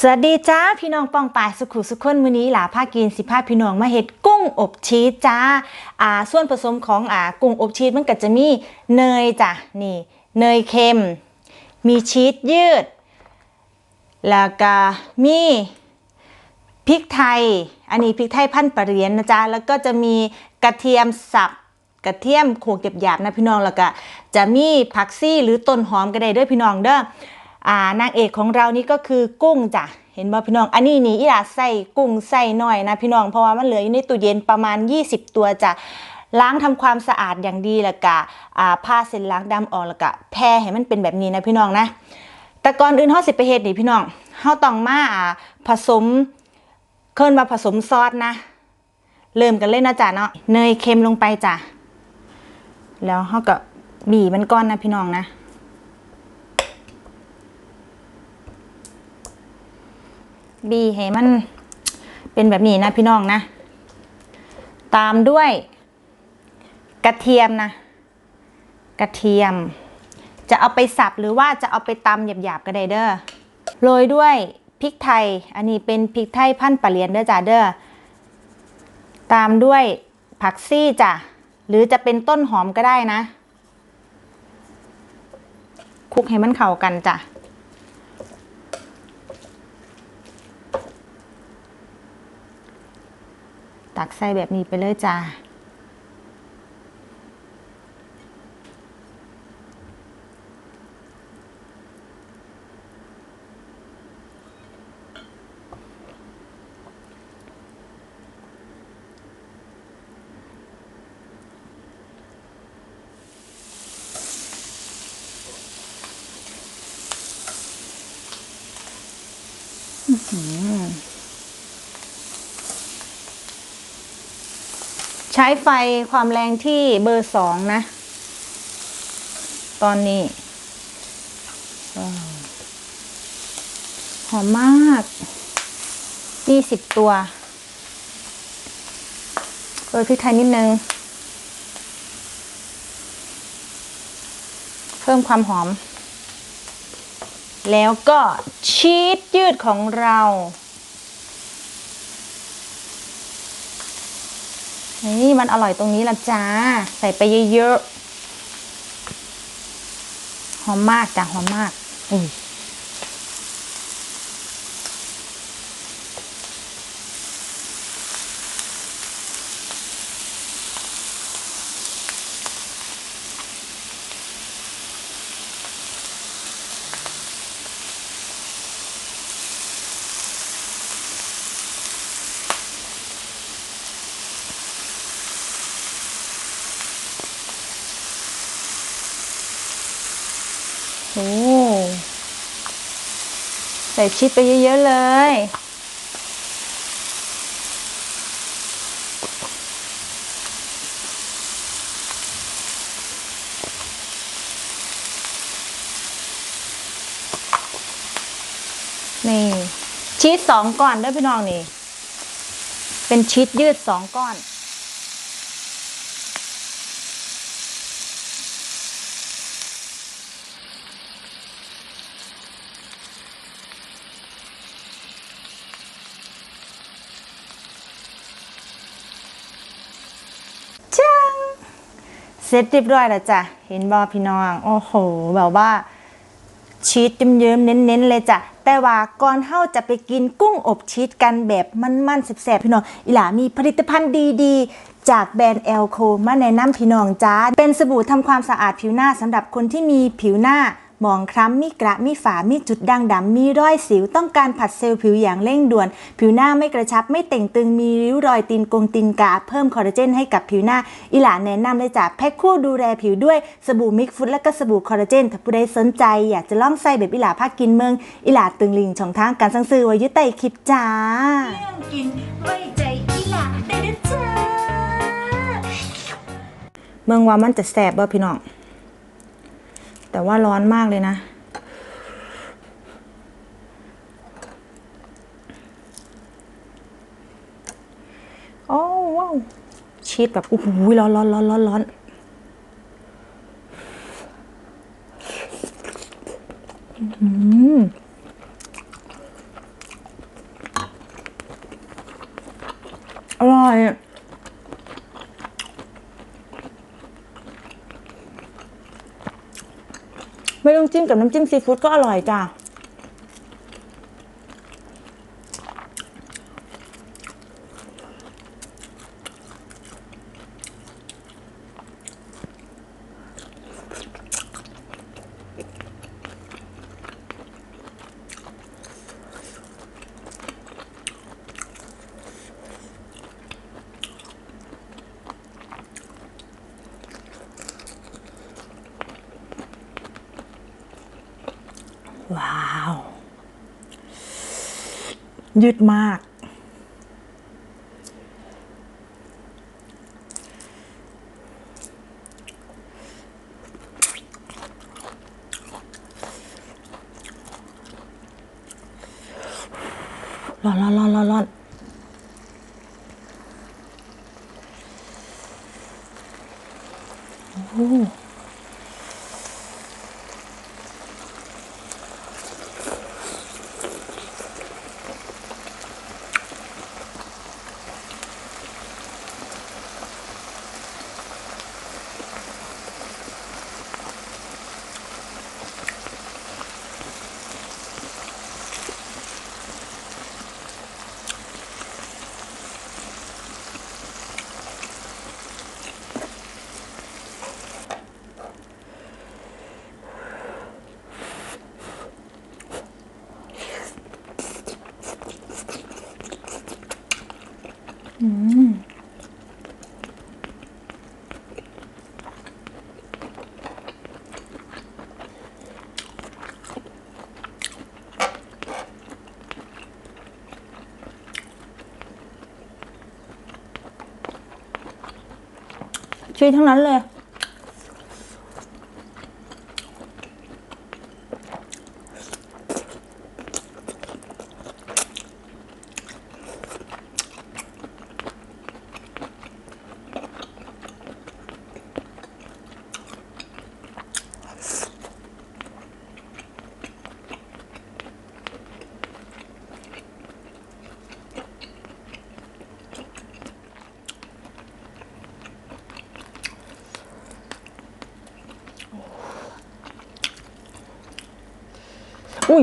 สวัสดีจ้าพี่น้องป้องปายสุขุสุขคนมื้อนี้หลาภากินสิพาพี่น้องมาเฮ็ดกุ้งอบชีสจ้าอ่าส่วนผสมของอ่ากุ้งอบชีสมันก็จะมีเนยจ้ะนี่เนยเค็ม มีชีสยืด แล้วก็มีพริกไทย อันนี้พริกไทยพันปะเรียญนะจ๊ะแล้วก็จะมีกระเทียมสับกระเทียมโขลกหยาบๆนะพี่น้องแล้วก็จะมีผักซี่หรือต้นหอมก็ได้ด้วยพี่น้องเด้อ อ่านางเอกของเรานี่ก็คือกุ้งจ้ะเห็นบ่พี่น้องอันนี้นี่อีหลาใส่กุ้งใส่หน่อยนะพี่น้องเพราะว่ามันเหลืออยู่ในตู้เย็นประมาณ 20 ตัวจ้ะล้างทำความสะอาดอย่างดีแล้วก็อ่าผ้าเส้นล้างดำออกแล้วก็แพ่ให้มันเป็นแบบนี้นะพี่น้องนะ แต่ก่อนอื่นเฮาสิไปเฮ็ดนี่พี่น้องเฮาต้องมาอ่าผสมเคิ่อนว่าผสมซอสนะ เริ่มกันเลยนะจ๊ะเนาะเนยเค็มลงไปจ้ะแล้วเขาก็บีมันก้อนนะพี่น้องนะ บีให้มันเป็นแบบนี้นะพี่น้องนะ ตามด้วยกระเทียมนะ กระเทียม จะเอาไปสับหรือว่าจะเอาไปตำหยาบๆก็ได้เด้อโรยด้วยพริกไทย อันนี้เป็นพริกไทยพันธุ์ปะเหลียนเด้อจ้าเด้อตามด้วยผักซี่จ้ะหรือจะเป็นต้นหอมก็ได้นะคลุกให้มันเข้ากันจ้ะ ตักใส่แบบนี้ไปเลยจ้า ใช้ไฟความแรงที่เบอร์สองนะ ตอนนี้หอมมากยี่สิบตัวโรยพริกไทยนิดนึง เพิ่มความหอม แล้วก็ชีสยืดของเรา นี่มันอร่อยตรงนี้ละจ้า ใส่ไปเยอะๆ หอมมากจ้ะหอมมากอือ โอ้ใส่ชีสไปเยอะๆเลยนี่ชีสสองก้อนด้วยพี่น้องนี่ เป็นชีสยืดสองก้อน จัง เสร็จเรียบร้อยแล้วจ้ะ เห็นบอพี่น้อง โอ้โห แบบว่า ชีสเยิ้มๆเน้นๆเลยจ้ะ แต่ว่าก่อนเฮาจะไปกินกุ้งอบชีสกันแบบมันๆแซ่บๆพี่น้อง อีหลามีผลิตภัณฑ์ดีๆ จากแบรนด์แอลโคมาแนะนำพี่น้องจ้า เป็นสบู่ทำความสะอาดผิวหน้าสำหรับคนที่มีผิวหน้า มองคล้ำมีกระมีฝามีจุดด่างดำมีรอยสิว ต้องการผัดเซลล์ผิวอย่างเร่งด่วน ผิวหน้าไม่กระชับไม่เต่งตึงมีริ้วรอยตีนกงตีนกา เพิ่มคอลลาเจนให้กับผิวหน้าอีหลาแนะนำเลยจ้ะแพ็คคู่ดูแลผิวด้วยสบู่มิกฟุตและก็สบู่คอลลาเจนถ้าผู้ใดสนใจ อยากจะลองใส่แบบอีหลาภาคกินเมืองอีหลาตึงลิงช่องทางการสั่งซื้อไว้อยุใต้คลิปจ้าเรื่องกินไว้ใจอีหลาได้นะจ๊ะเมืองว่ามันจะแสบบ่พี่น้อง แต่ว่าร้อนมากเลยนะ โอ้ว้าวชีสแบบโอ้โหร้อนร้อนร้อนร้อนร้อนอร่อย ไม่ต้องจิ้มกับน้ำจิ้มซีฟู้ดก็อร่อยจ้ะ ว้าว ยืดมาก ร้อนร้อนร้อนร้อนร้อนโอ้ ชีวิตทั้ งนั้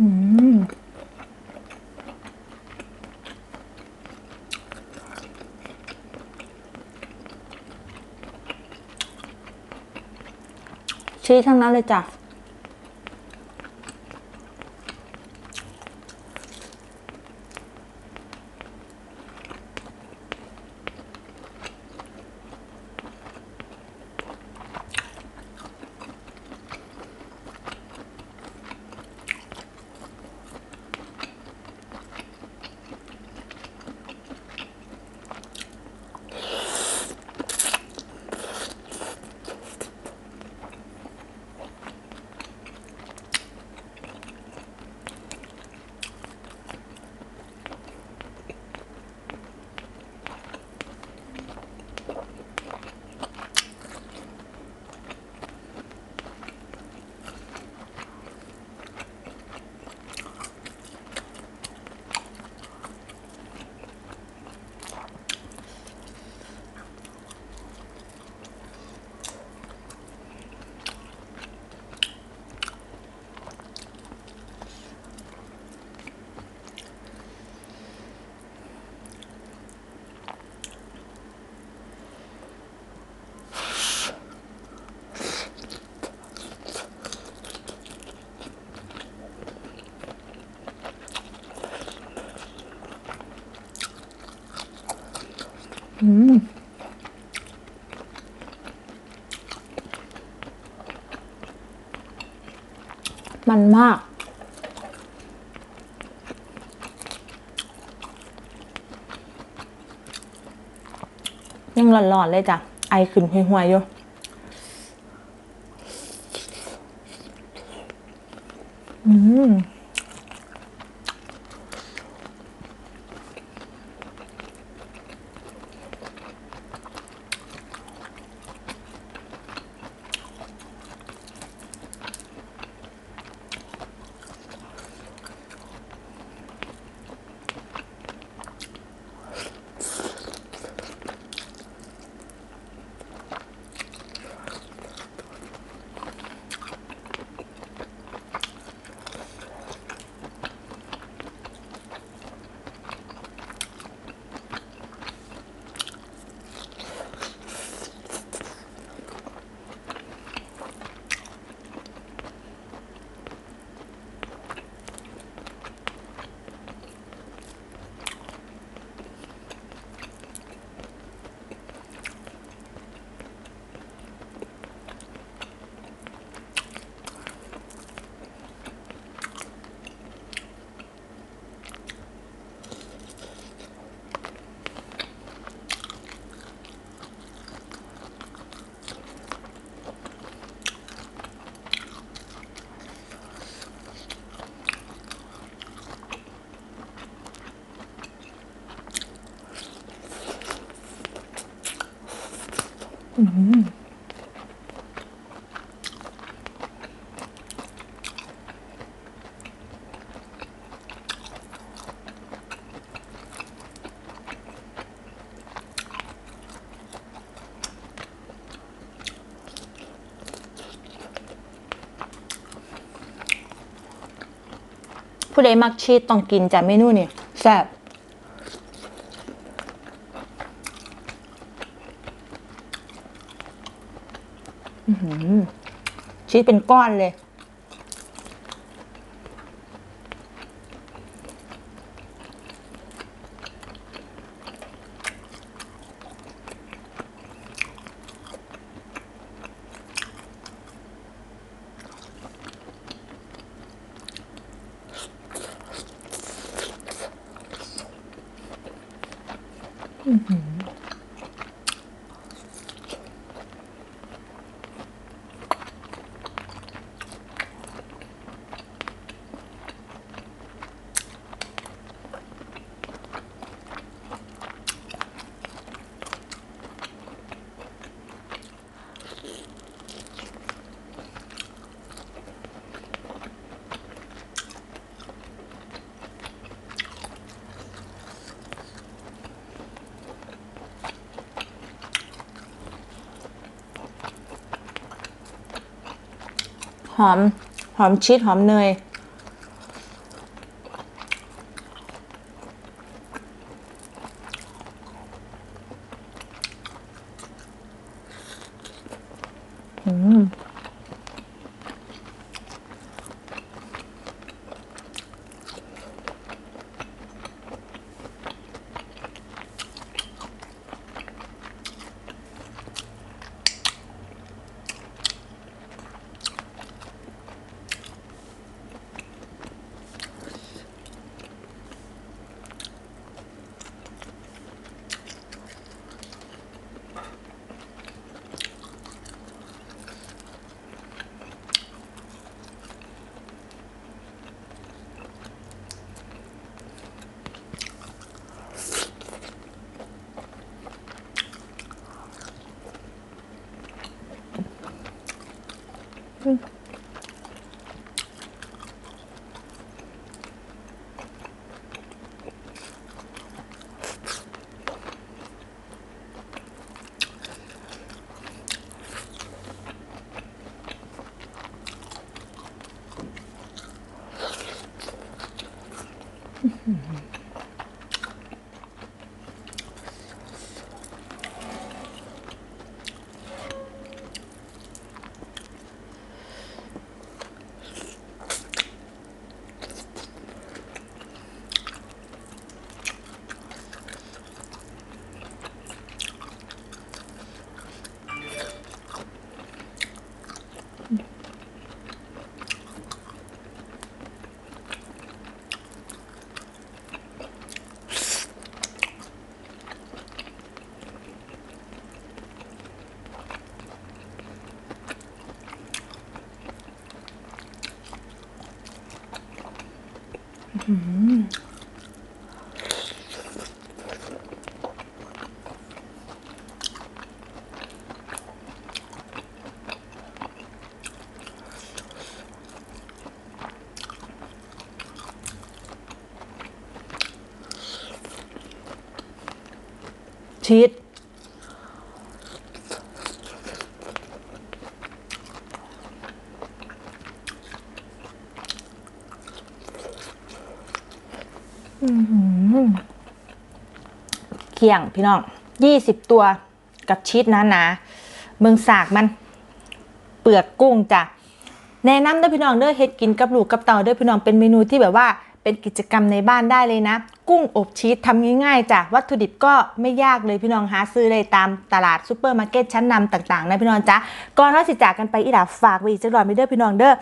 ชีสทั้งนั้นเลยจ้ะ มันมาก ยังหลอนๆเลยจ้ะ ไอขึ้นห่วยๆอยู่嗯。Mm. ผู้ใดมักชีสต้องกินจ้ะเมนูนี่แซ่บอื้อหือ ชีสเป็นก้อนเลย หอมหอมชีสหอมเนย อืม อ ชีสอื้อหือ เคี่ยงพี่น้องยี่สิบตัวกับชีสนะนะเมืองสากมัน เปลือกกุ้งจ้ะแนะนำเด้อพี่น้องเด้อเฮ็ดกินกับลูกกับเต่าเด้อพี่น้องเป็นเมนูที่แบบว่าเป็นกิจกรรมในบ้านได้เลยนะ กุ้งอบชีสทำง่ายๆจ้ะวัตถุดิบก็ไม่ยากเลยพี่น้องหาซื้อได้ตามตลาดซูเปอร์มาร์เก็ตชั้นนำต่างๆนะพี่น้องจ้ะก่อนเราสิจากกันไปอีหลาฝากไว้อีกจักหน่อยไม่เด้อพี่น้องเด้อ